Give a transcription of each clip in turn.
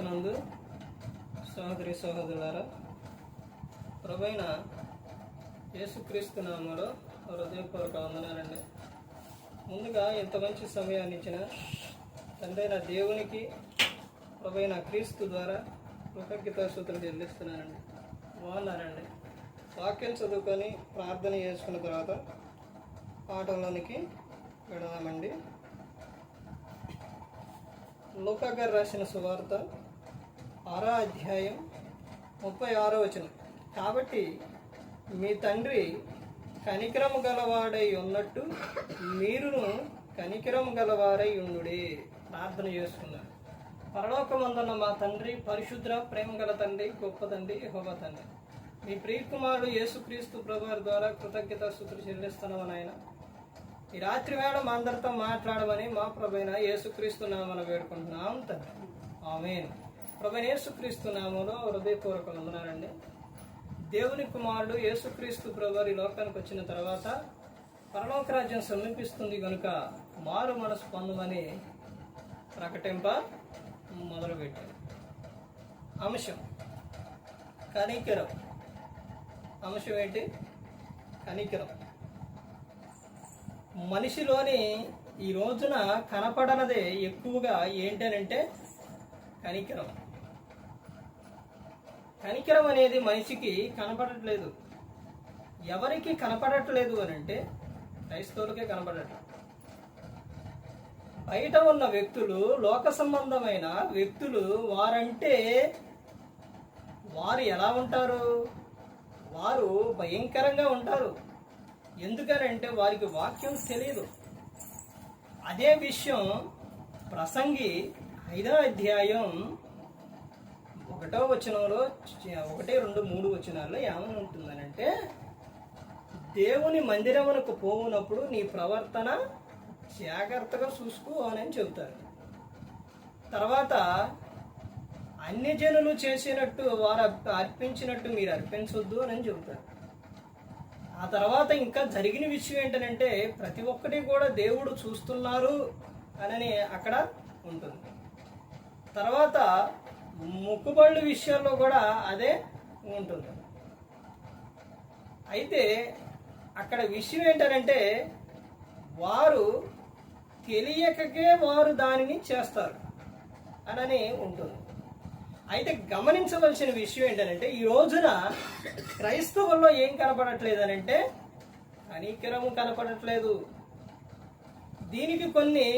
క్రీస్తునందు సహోదరి సహోదరులారా ప్రభైన యేసుక్రీస్తు నామలో హృదయపూర్వక వందనాలండి. ముందుగా ఇంత మంచి సమయాన్ని ఇచ్చిన తండ్రైన దేవునికి ప్రభైన క్రీస్తు ద్వారా కృతజ్ఞతాసూత్రం చెల్లిస్తున్నానండి. బాగున్నారండి? వాక్యం చదువుకొని ప్రార్థన చేసుకున్న తర్వాత పాఠంలోనికి వెళదామండి. లోకాగారు రాసిన సువార్త ఆరో అధ్యాయం ముప్పై ఆరో వచనం. కాబట్టి మీ తండ్రి కనికరము గలవాడై ఉన్నట్టు మీరును కనికరము గలవారై ఉండుడి. ప్రార్థన చేసుకున్నారు పరలోకమందున్న మా తండ్రి పరిశుద్ర ప్రేమ గల తండ్రి గొప్ప తండ్రి హోమ తండ్రి. మీ ప్రియకుమారుడు యేసుక్రీస్తు ప్రభువారి ద్వారా కృతజ్ఞత స్థుతులు చెల్లిస్తున్నామని ఆయన ఈ రాత్రి వేళ మా అందరితో మాట్లాడమని మా ప్రభైన యేసుక్రీస్తు నామను వేడుకుంటున్నాం తండ్రి. ఆమెను. ప్రభైన యేసుక్రీస్తు నామంలో హృదయపూర్వక వందనాలండి. దేవుని కుమారుడు యేసుక్రీస్తు ప్రభు ఈ లోకానికి వచ్చిన తర్వాత పరలోక రాజ్యం సమీపిస్తుంది కనుక మారు మనసు పొందమని ప్రకటింప మొదలుపెట్టారు. అంశం కనికరం. అంశం ఏంటి? కనికరం. మనిషిలోని ఈ రోజున కనపడనదే ఎక్కువగా ఏంటనంటే కనికరం. కనికరం అనేది మనిషికి కనపడట్లేదు. ఎవరికి కనపడట్లేదు అని అంటే క్రైస్తవులకే కనపడట్లేదు. బయట ఉన్న వ్యక్తులు లోక సంబంధమైన వ్యక్తులు వారంటే వారు ఎలా ఉంటారు? వారు భయంకరంగా ఉంటారు. ఎందుకనంటే వారికి వాక్యం తెలియదు అదే విషయం ప్రసంగి ఐదో అధ్యాయం ఒకటో వచనంలో ఒకటి రెండు మూడు వచనాల్లో ఏమని ఉంటుందనంటే దేవుని మందిరమునకు పోవునప్పుడు నీ ప్రవర్తన జాగ్రత్తగా చూసుకో అని చెబుతారు. తర్వాత అన్ని జనులు చేసినట్టు వారు అర్పించినట్టు మీరు అర్పించొద్దు అని చెబుతారు. ఆ తర్వాత ఇంకా జరిగిన విషయం ఏంటంటే ప్రతి ఒక్కటి కూడా దేవుడు చూస్తున్నారు అని అక్కడ ఉంటుంది. తర్వాత ముక్కుబళ్ళు విషయంలో కూడా అదే ఉంటుంది. అయితే అక్కడ విషయం ఏంటంటే వారు తెలియకకే వారు దానిని చేస్తారు అనని ఉంటుంది. అయితే గమనించవలసిన విషయం ఏంటంటే ఈ రోజున క్రైస్తవుల్లో ఏం కనపడట్లేదు అని అంటే కనపడట్లేదు. దీనికి కొన్ని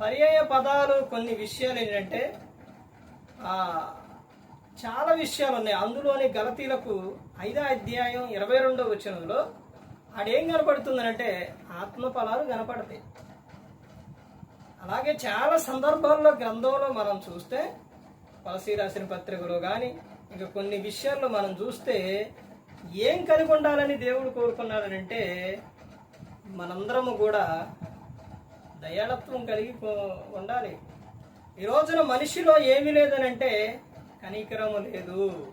పర్యాయ పదాలు కొన్ని విషయాలు ఏంటంటే చాలా విషయాలు ఉన్నాయి అందులోని గలతీలకు ఐదో అధ్యాయం ఇరవై రెండో వచనంలో ఆడేం కనపడుతుందనంటే ఆత్మఫలాలు కనపడతాయి. అలాగే చాలా సందర్భాల్లో గ్రంథంలో మనం చూస్తే పలసీ రాసిన పత్రికలో కానీ ఇంకా కొన్ని విషయాల్లో మనం చూస్తే ఏం కలిగి ఉండాలని దేవుడు కోరుకున్నాడనంటే మనందరము కూడా దయాళత్వం కలిగి ఉండాలి. ఈ రోజున మనిషిలో ఏమీ లేదనంటే కనికరము లేదు.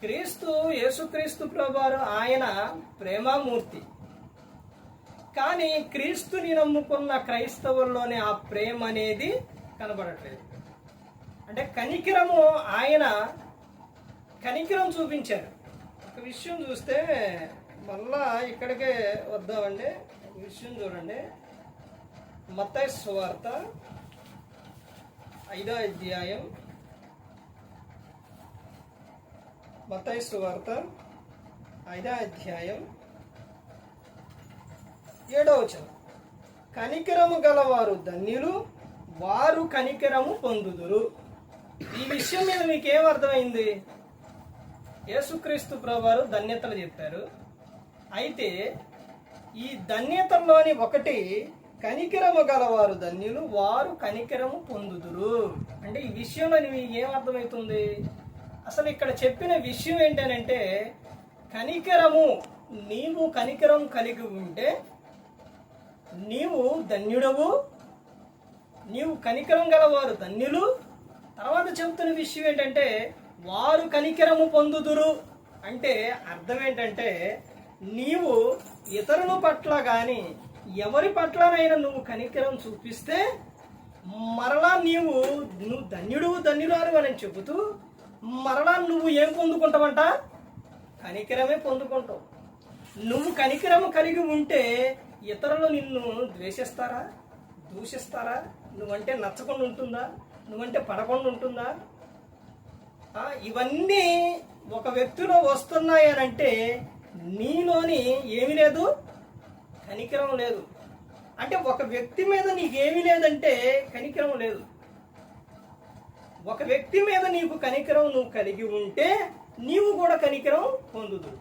క్రీస్తు యేసుక్రీస్తు ప్రభువారు ఆయన ప్రేమామూర్తి. కానీ క్రీస్తుని నమ్ముకున్న క్రైస్తవుల్లోనే ఆ ప్రేమ అనేది కనబడట్లేదు. అంటే కనికరము ఆయన కనికరం చూపించారు. ఒక విషయం చూస్తే మళ్ళా ఇక్కడికే వద్దామండి. ఒక విషయం చూడండి. మత సువార్త ఐదో అధ్యాయం మతైసు సువార్త ఐదో అధ్యాయం ఏడో వచనం. కనికరము గలవారు ధన్యులు వారు కనికరము పొందుదురు. ఈ విషయం మీద మీకేం అర్థమైంది? యేసుక్రీస్తు ప్రభువారు ధన్యతలు చెప్పారు. అయితే ఈ ధన్యతల్లోని ఒకటి కనికరము గలవారు ధన్యులు వారు కనికరము పొందుదురు. అంటే ఈ విషయంలో మీకు ఏం అర్థమవుతుంది అసలు ఇక్కడ చెప్పిన విషయం ఏంటనంటే కనికరము నీవు కనికరం కలిగి ఉంటే నీవు ధన్యుడవు నీవు కనికరం గలవారు ధన్యులు. తర్వాత చెబుతున్న విషయం ఏంటంటే వారు కనికరము పొందుదురు. అంటే అర్థం ఏంటంటే నీవు ఇతరుల పట్ల కానీ ఎవరి పట్లనైనా నువ్వు కనికరం చూపిస్తే మరలా నీవు నువ్వు ధన్యుడు ధన్యురాలు అని చెబుతూ మరలా నువ్వు ఏం పొందుకుంటావంట? కనికరమే పొందుకుంటావు. నువ్వు కనికరము కలిగి ఉంటే ఇతరులు నిన్ను ద్వేషిస్తారా? దూషిస్తారా? నువ్వంటే నచ్చకుండా ఉంటుందా? నువ్వంటే పడకుండా ఉంటుందా? ఇవన్నీ ఒక వ్యక్తిలో వస్తున్నాయనంటే అంటే నీలోని ఏమీ లేదు. కనికరం లేదు. అంటే ఒక వ్యక్తి మీద నీకేమీ లేదంటే కనికరం లేదు. ఒక వ్యక్తి మీద నీకు కనికరం నువ్వు కలిగి ఉంటే నీవు కూడా కనికరం పొందుదు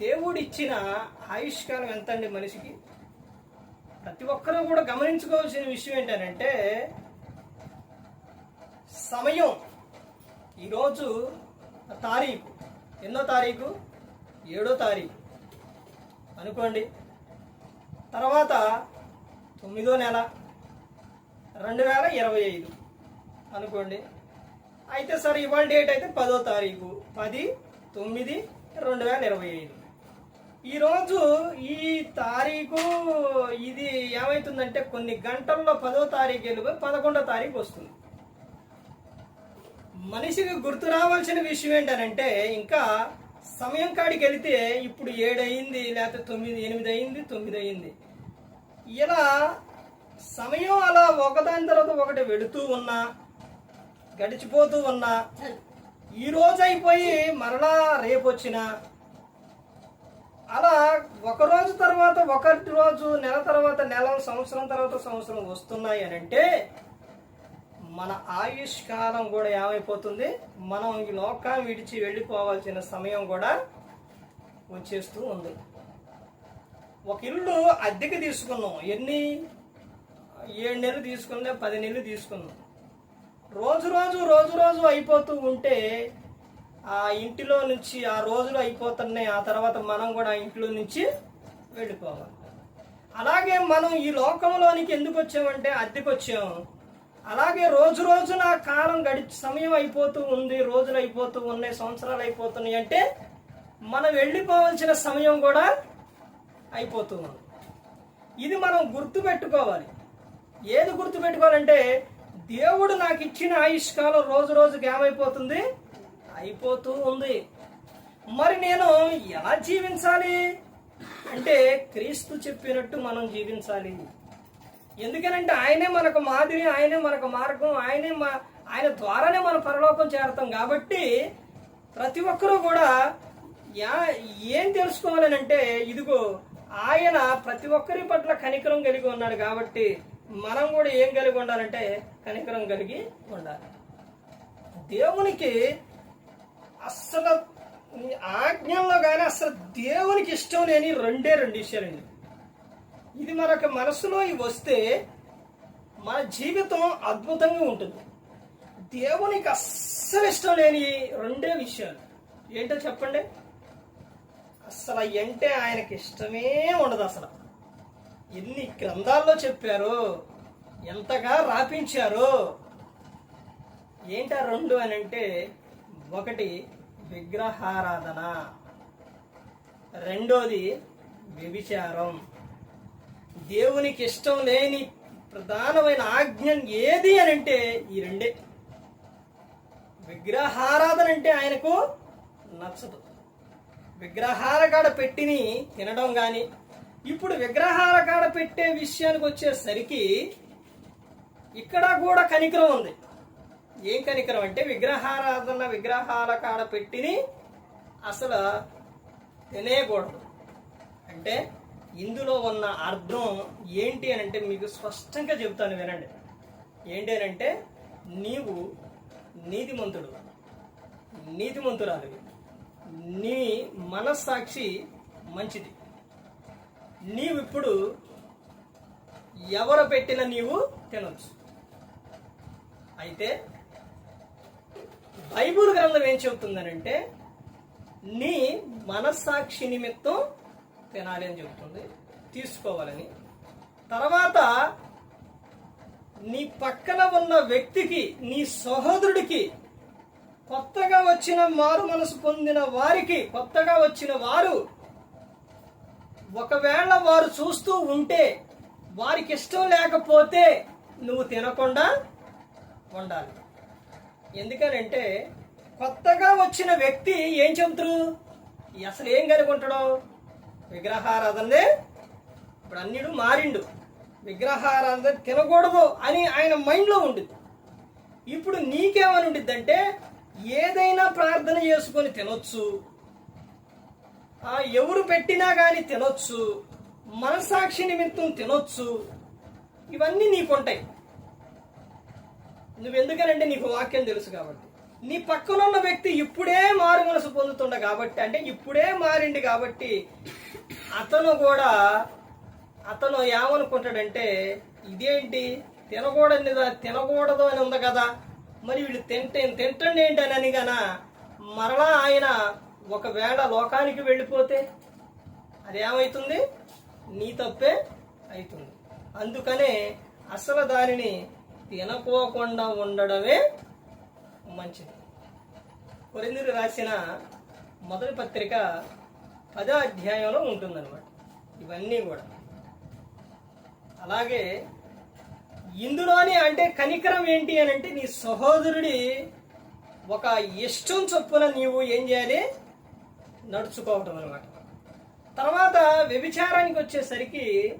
దేవుడిచ్చిన ఆయుష్కాలం ఎంత అండి మనిషికి? ప్రతి ఒక్కరూ కూడా గమనించుకోవాల్సిన విషయం ఏంటంటే సమయం. ఈరోజు తారీఖు. ఎన్నో తారీఖు? ఏడో తారీఖు. అనుకోండి. తర్వాత తొమ్మిదో నెల రెండు వేల ఇరవై ఐదు. అనుకోండి. అయితే సరే ఇవాళ డేట్ అయితే పదో తారీఖు. పది తొమ్మిది రెండు వేల ఇరవై ఐదు. ఈరోజు ఈ తారీఖు ఇది ఏమవుతుందంటే కొన్ని గంటల్లో పదో తారీఖు వెళ్ళిపోయి పదకొండో తారీఖు వస్తుంది. మనిషికి గుర్తు రావాల్సిన విషయం ఏంటనంటే ఇంకా సమయం కాడికి వెళితే ఇప్పుడు ఏడు అయింది లేకపోతే తొమ్మిది ఎనిమిది అయింది తొమ్మిది అయింది ఇలా సమయం అలా ఒకదాని తర్వాత ఒకటి వెళుతూ ఉన్నా గడిచిపోతూ ఉన్నా ఈ రోజు అయిపోయి మరలా రేపు వచ్చినా అలా ఒక రోజు తర్వాత ఒకటి రోజు నెల తర్వాత నెల సంవత్సరం తర్వాత సంవత్సరం వస్తున్నాయి అని అంటే మన ఆయుష్ కాలం కూడా ఏమైపోతుంది? మనం ఈ లోకాన్ని విడిచి వెళ్ళిపోవాల్సిన సమయం కూడా వచ్చేస్తూ ఉంది. ఒక ఇల్లు అద్దెకి తీసుకున్నాం. ఎన్ని? ఏడు నెలలు తీసుకున్నా పది నెలలు తీసుకున్నాం. రోజు రోజు రోజు రోజు అయిపోతూ ఉంటే ఆ ఇంటిలో నుంచి ఆ రోజులు అయిపోతున్నాయి. ఆ తర్వాత మనం కూడా ఆ ఇంట్లో నుంచి వెళ్ళిపోవాలి. అలాగే మనం ఈ లోకంలోనికి ఎందుకు వచ్చామంటే అద్దెకి వచ్చాము అలాగే రోజు రోజున కాలం గడిచి సమయం అయిపోతూ ఉంది రోజులు అయిపోతూ ఉన్నాయి సంవత్సరాలు అయిపోతున్నాయి అంటే మనం వెళ్ళిపోవాల్సిన సమయం కూడా అయిపోతూ ఉంది. ఇది మనం గుర్తు పెట్టుకోవాలి ఏది గుర్తు పెట్టుకోవాలంటే దేవుడు నాకు ఇచ్చిన ఆయుష్కాలం రోజు రోజుకి ఏమైపోతుంది? అయిపోతూ ఉంది. మరి నేను ఎలా జీవించాలి? అంటే క్రీస్తు చెప్పినట్టు మనం జీవించాలి. ఎందుకనంటే ఆయనే మనకు మాదిరి ఆయనే మనకు మార్గం ఆయనే మా ఆయన ద్వారానే మన పరలోకం చేరతాం కాబట్టి ప్రతి ఒక్కరూ కూడా యా ఏం తెలుసుకోవాలని అంటే ఇదిగో ఆయన ప్రతి ఒక్కరి పట్ల కనికరం కలిగి ఉన్నాడు కాబట్టి మనం కూడా ఏం కలిగి ఉండాలంటే కనికరం కలిగి ఉండాలి. దేవునికి అస్సలు ఆజ్ఞల్లో కానీ అసలు దేవునికి ఇష్టం లేని రెండే రెండు విషయాలండి. ఇది మనకు మనసులో వస్తే మన జీవితం అద్భుతంగా ఉంటుంది. దేవునికి అస్సలు ఇష్టం లేని రెండే విషయాలు. ఏంటో చెప్పండి? అసలు అంటే ఆయనకి ఇష్టమే ఉండదు అసలు. ఎన్ని గ్రంథాల్లో చెప్పారు ఎంతగా రాపించారు. ఏంటా రెండు అని అంటే ఒకటి విగ్రహారాధన రెండోది వ్యభిచారం. దేవునికి ఇష్టం లేని ప్రధానమైన ఆజ్ఞ ఏది అని అంటే ఈ రెండే. విగ్రహారాధన అంటే ఆయనకు నచ్చదు. విగ్రహాల కాడ పెట్టిని తినడం కానీ ఇప్పుడు విగ్రహాల కాడ పెట్టే విషయానికి వచ్చేసరికి ఇక్కడ కూడా కనికరం ఉంది. ఏం కనికరం అంటే విగ్రహారాధన విగ్రహాల కాడ పెట్టిని అసలు తినేయకూడదు. అంటే ఇందులో ఉన్న అర్థం ఏంటి అని అంటే మీకు స్పష్టంగా చెబుతాను వినండి. ఏంటి అని అంటే నీవు నీతిమంతుడు. నీతిమంతురాలివి నీ మనస్సాక్షి మంచిది. నీవు ఇప్పుడు ఎవరు పెట్టిన నీవు తినొచ్చు. అయితే బైబుల్ గ్రంథం ఏం చెబుతుందనంటే నీ మనస్సాక్షి నిమిత్తం తినాలి అని చెబుతుంది తీసుకోవాలని. తర్వాత నీ పక్కన ఉన్న వ్యక్తికి నీ సహోదరుడికి కొత్తగా వచ్చిన మారు మనసు పొందిన వారికి కొత్తగా వచ్చిన వారు ఒకవేళ వారు చూస్తూ ఉంటే వారికి ఇష్టం లేకపోతే నువ్వు తినకుండా ఉండాలి. ఎందుకనంటే కొత్తగా వచ్చిన వ్యక్తి ఏం చెబుతారు? అసలు ఏం కలిగి ఉంటాడు ఇప్పుడు అన్నిడు మారిండు. విగ్రహారాధన తినకూడదు అని ఆయన మైండ్లో ఉండింది ఇప్పుడు నీకేమని ఉండిద్దంటే ఏదైనా ప్రార్థన చేసుకొని తినొచ్చు. ఆ, ఎవరు పెట్టినా కానీ తినొచ్చు. మనసాక్షి నిమిత్తం తినొచ్చు. ఇవన్నీ నీకుంటాయి. నువ్వెందుకనంటే నీకు వాక్యం తెలుసు కాబట్టి. నీ పక్కనున్న వ్యక్తి ఇప్పుడే మారు మనసు పొందుతుండ కాబట్టి అంటే ఇప్పుడే మారింది కాబట్టి అతను కూడా అతను ఏమనుకుంటాడంటే ఇదేంటి? తినకూడదు తినకూడదు అని ఉంది కదా. మరి వీళ్ళు తింటే తింటండి ఏంటి అని అని గన మరలా ఆయన ఒకవేళ లోకానికి వెళ్ళిపోతే అదేమవుతుంది నీ తప్పే అవుతుంది అందుకనే అసలు దానిని తినకోకుండా ఉండడమే మంచిది. కొరిందరు రాసిన మొదటి పత్రిక పదో అధ్యాయంలో ఉంటుందన్నమాట. ఇవన్నీ కూడా. అలాగే ఇందులోని అంటే కనికరం ఏంటి అని అంటే నీ సహోదరుడి ఒక ఇష్టం చొప్పున నీవు ఏం చేయాలి? నడుచుకోవటం అనమాట తర్వాత వ్యభిచారానికి వచ్చేసరికి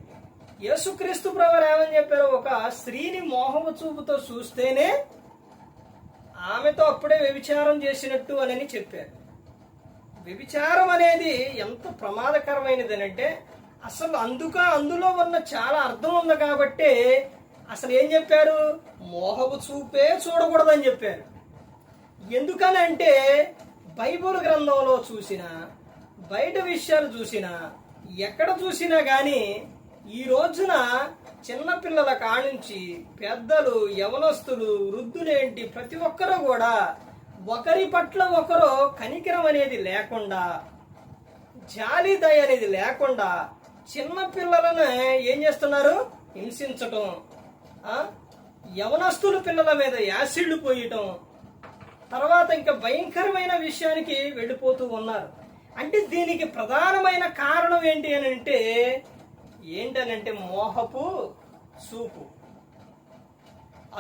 యేసుక్రీస్తు ప్రభు ఏమని చెప్పారు. ఒక స్త్రీని మోహము చూపుతో చూస్తేనే ఆమెతో అప్పుడే వ్యభిచారం చేసినట్టు అని చెప్పారు. వ్యభిచారం అనేది ఎంత ప్రమాదకరమైనది అంటే అసలు అందుక అందులో ఉన్న చాలా అర్థం ఉంది కాబట్టి అసలు ఏం చెప్పారు? మోహపు చూపే చూడకూడదని చెప్పారు. ఎందుకనంటే బైబుల్ గ్రంథంలో చూసిన బయట విషయాలు చూసినా ఎక్కడ చూసినా కానీ ఈ రోజున చిన్నపిల్లల కానుంచి పెద్దలు యవనస్తులు వృద్ధులేంటి ప్రతి ఒక్కరూ కూడా ఒకరి పట్ల ఒకరు కనికరం అనేది లేకుండా జాలి దయ అనేది లేకుండా చిన్నపిల్లలను ఏం చేస్తున్నారు? హింసించటం. యవనస్తులు యవనస్తుల పిల్లల మీద యాసిడ్లు పోయటం. తర్వాత ఇంకా భయంకరమైన విషయానికి వెళ్ళిపోతూ ఉన్నారు. అంటే దీనికి ప్రధానమైన కారణం ఏంటి అని అంటే ఏంటనంటే మోహపు చూపు.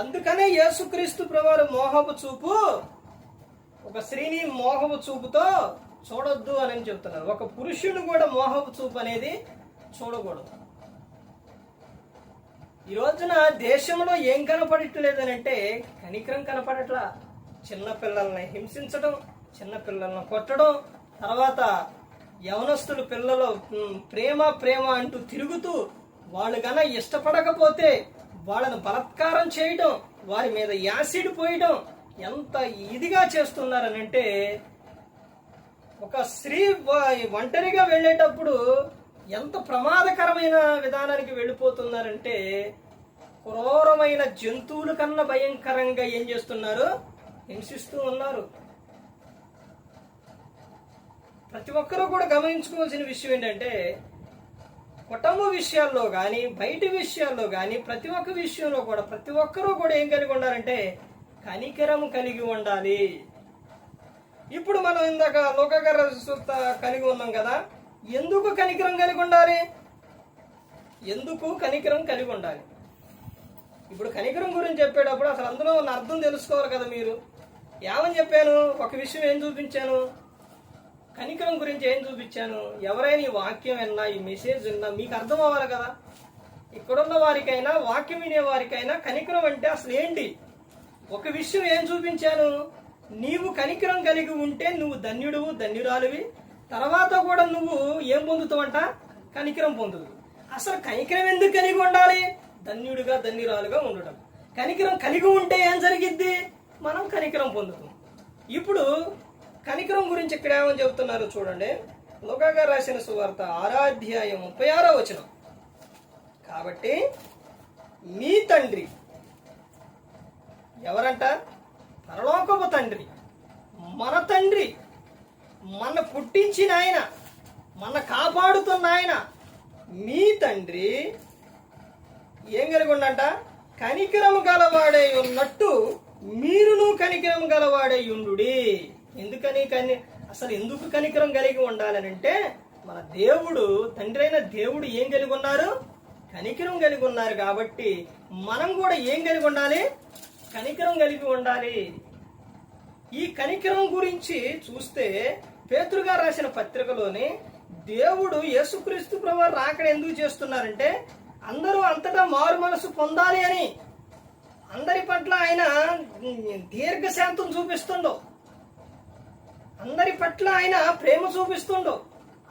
అందుకనే యేసుక్రీస్తు ప్రభువారు మోహపు చూపు ఒక స్త్రీని మోహపు చూపుతో చూడొద్దు అని చెప్తున్నారు. ఒక పురుషుడు కూడా మోహపు చూపు అనేది చూడకూడదు. ఈ రోజున దేశంలో ఏం కనపడట్లేదనంటే కనికరం కనపడట్లా. చిన్న పిల్లల్ని హింసించడం చిన్న పిల్లల్ని కొట్టడం తర్వాత యవనస్తులు పిల్లలు ప్రేమ ప్రేమ అంటూ తిరుగుతూ వాళ్ళు గన ఇష్టపడకపోతే వాళ్ళని బలత్కారం చేయడం వారి మీద యాసిడ్ పోయడం ఎంత ఇదిగా చేస్తున్నారనంటే ఒక స్త్రీ ఒంటరిగా వెళ్ళేటప్పుడు ఎంత ప్రమాదకరమైన విధానానికి వెళ్ళిపోతున్నారంటే క్రూరమైన జంతువుల కన్నా భయంకరంగా ఏం చేస్తున్నారు? హింసిస్తూ ఉన్నారు. ప్రతి ఒక్కరూ కూడా గమనించుకోవాల్సిన విషయం ఏంటంటే కుటుంబ విషయాల్లో కానీ బయటి విషయాల్లో కానీ ప్రతి ఒక్క విషయంలో కూడా ప్రతి ఒక్కరూ కూడా ఏం కలిగి ఉండాలంటే కనికరం కలిగి ఉండాలి. ఇప్పుడు మనం ఇందాక లోకగర సూత్త కలిగి ఉన్నాం కదా ఎందుకు కనికరం కలిగి ఉండాలి? ఎందుకు కనికరం కలిగి ఉండాలి? ఇప్పుడు కనికరం గురించి చెప్పేటప్పుడు అసలు అందులో ఉన్న అర్థం తెలుసుకోవాలి కదా మీరు. ఏమని చెప్పాను? ఒక విషయం ఏం చూపించాను? కనికరం గురించి ఏం చూపించాను? ఎవరైనా ఈ వాక్యం విన్నా ఈ మెసేజ్ విన్నా మీకు అర్థం అవ్వాలి కదా? ఇక్కడున్న వారికైనా వాక్యం వినే వారికైనా కనికరం అంటే అసలు ఏంటి? ఒక విషయం ఏం చూపించాను? నీవు కనికరం కలిగి ఉంటే నువ్వు ధన్యుడువు ధన్యురాలువి. తర్వాత కూడా నువ్వు ఏం పొందుతావంట? కనికరం పొందుదు అసలు కనికరం ఎందుకు కలిగి ఉండాలి? ధన్యుడిగా ధన్యురాలుగా ఉండటం. కనికరం కలిగి ఉంటే ఏం జరిగిద్ది? మనం కనికరం పొందుతాం. ఇప్పుడు కనికరం గురించి ఇక్కడ ఏమని చెబుతున్నారు చూడండి. లోకాగా రాసిన సువార్త ఆరాధ్యాయం ముప్పై ఆరో వచనం. కాబట్టి మీ తండ్రి ఎవరంట? పరలోకపు తండ్రి. మన తండ్రి మన పుట్టించిన ఆయన మన కాపాడుతున్న ఆయన మీ తండ్రి ఏం కలిగి ఉండంట? కనికరము గలవాడే ఉన్నట్టు మీరును కనికరం గలవాడే ఉండు ఎందుకని కని అసలు ఎందుకు కనికరం కలిగి ఉండాలనంటే మన దేవుడు తండ్రి అయిన దేవుడు ఏం కలిగి ఉన్నారు? కనికరం కలిగి ఉన్నారు కాబట్టి మనం కూడా ఏం కలిగి ఉండాలి? కనికరం కలిగి ఉండాలి. ఈ కనికరం గురించి చూస్తే పేతురుగా రాసిన పత్రికలోని దేవుడు యేసుక్రీస్తు ప్రభు రాకడ ఎందుకు చేస్తున్నారంటే అందరూ అంతటా మారు మనసు పొందాలి అని. అందరి పట్ల ఆయన దీర్ఘశాంతం చూపిస్తుండో. అందరి పట్ల ఆయన ప్రేమ చూపిస్తుండు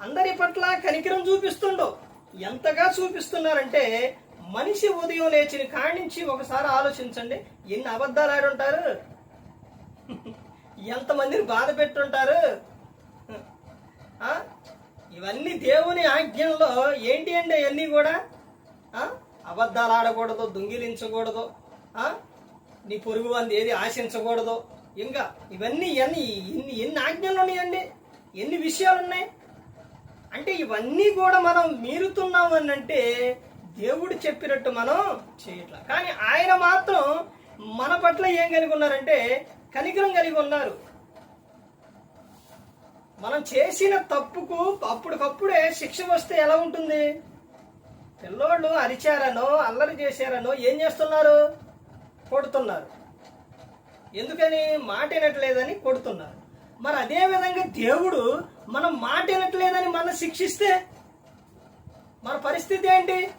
అందరి పట్ల కనికరం చూపిస్తుండో ఎంతగా చూపిస్తున్నారంటే మనిషి ఉదయం లేచిన కాడి నుంచి ఒకసారి ఆలోచించండి ఎన్ని అబద్ధాలు ఆడుంటారు? ఎంతమందిని బాధ పెట్టుంటారు? ఇవన్నీ దేవుని ఆజ్ఞంలో ఏంటి అండి అవన్నీ కూడా? అబద్ధాలు ఆడకూడదు దొంగిలించకూడదు నీ పొరుగు వంది ఏది ఆశించకూడదు? ఇంకా ఇవన్నీ ఎన్ని ఎన్ని ఎన్ని ఆజ్ఞలు ఉన్నాయండి? ఎన్ని విషయాలు ఉన్నాయి? అంటే ఇవన్నీ కూడా మనం మీరుతున్నాం అని అంటే దేవుడు చెప్పినట్టు మనం చేయట్లా. కానీ ఆయన మాత్రం మన పట్ల ఏం కలిగి ఉన్నారంటే కనికరం కలిగి ఉన్నారు. మనం చేసిన తప్పుకు అప్పటికప్పుడే శిక్ష వస్తే ఎలా ఉంటుంది? పిల్లోళ్ళు అరిచారనో అల్లరి చేశారనో ఏం చేస్తున్నారు? కొడుతున్నారు. ఎందుకని మాట వినట్లేదని కొడుతున్నారు. మరి అదే విధంగా దేవుడు మనం మాట వినట్లేదని మనం శిక్షిస్తే మన పరిస్థితి ఏంటి?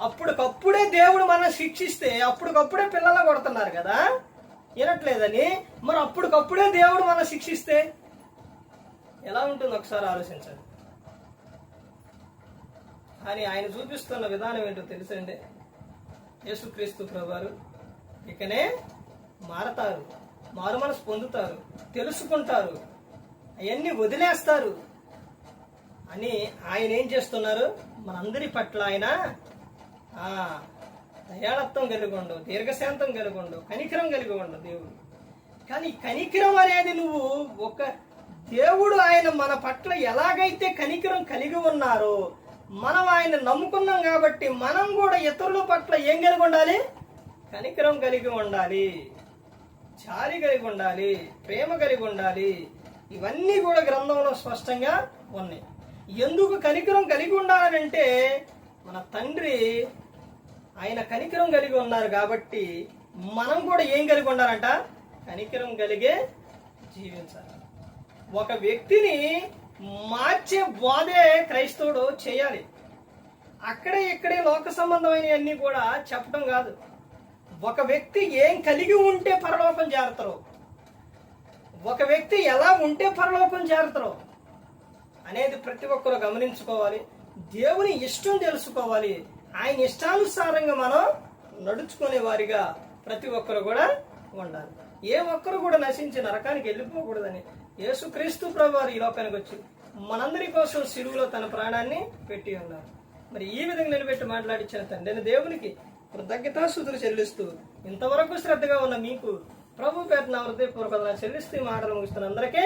అప్పటికప్పుడే దేవుడు మనం శిక్షిస్తే అప్పటికప్పుడే పిల్లలు కొడుతున్నారు కదా? వినట్లేదని? మరి అప్పటికప్పుడే దేవుడు మనం శిక్షిస్తే ఎలా ఉంటుంది ఒకసారి ఆలోచించండి. కానీ ఆయన చూపిస్తున్న విధానం ఏంటో తెలుసండి? యేసుక్రీస్తు ప్రభువారు. ఇకనే మారతారు మారు మనసు పొందుతారు తెలుసుకుంటారు అవన్నీ వదిలేస్తారు అని ఆయన ఏం చేస్తున్నారు? మనందరి పట్ల ఆయన దయాళత్వం కలిగి ఉండు దీర్ఘశాంతం కలిగి ఉండు కనికరం కలిగి ఉండు దేవుడు. కానీ కనికరం అనేది నువ్వు ఒక దేవుడు ఆయన మన పట్ల ఎలాగైతే కనికరం కలిగి ఉన్నారో మనం ఆయన నమ్ముకున్నాం కాబట్టి మనం కూడా ఇతరుల పట్ల ఏం కలిగి ఉండాలి? కనికరం కలిగి ఉండాలి. చాలి కలిగి ఉండాలి ప్రేమ కలిగి ఉండాలి. ఇవన్నీ కూడా గ్రంథంలో స్పష్టంగా ఉన్నాయి. ఎందుకు కనికరం కలిగి ఉండాలంటే మన తండ్రి ఆయన కనికరం కలిగి ఉన్నారు కాబట్టి మనం కూడా ఏం కలిగి ఉండాలంట? కనికరం కలిగే జీవించాలి. ఒక వ్యక్తిని మార్చే బోధే క్రైస్తవుడు చేయాలి. అక్కడే ఇక్కడే లోక సంబంధమైనవన్నీ కూడా చెప్పడం కాదు. ఒక వ్యక్తి ఏం కలిగి ఉంటే పరలోకం చేరతారు? ఒక వ్యక్తి ఎలా ఉంటే పరలోకం చేరతారు? అనేది ప్రతి ఒక్కరు గమనించుకోవాలి. దేవుని ఇష్టం తెలుసుకోవాలి. ఆయన ఇష్టానుసారంగా మనం నడుచుకునే వారిగా ప్రతి ఒక్కరు కూడా ఉండాలి. ఏ ఒక్కరు కూడా నశించి నరకానికి వెళ్ళిపోకూడదని యేసుక్రీస్తు ప్రభు వారు ఈ లోకానికి వచ్చి మనందరి కోసం సిరువులో తన ప్రాణాన్ని పెట్టి ఉన్నారు. మరి ఈ విధంగా నిలబెట్టి మాట్లాడించిన తండ్రిని దేవునికి కృతజ్ఞతాసుతులు చెల్లిస్తూ ఇంతవరకు శ్రద్ధగా ఉన్న మీకు ప్రభు పేట నా హృదయపూర్వక చెల్లిస్తూ ఈ మాటలు ముగిస్తున్న అందరికీ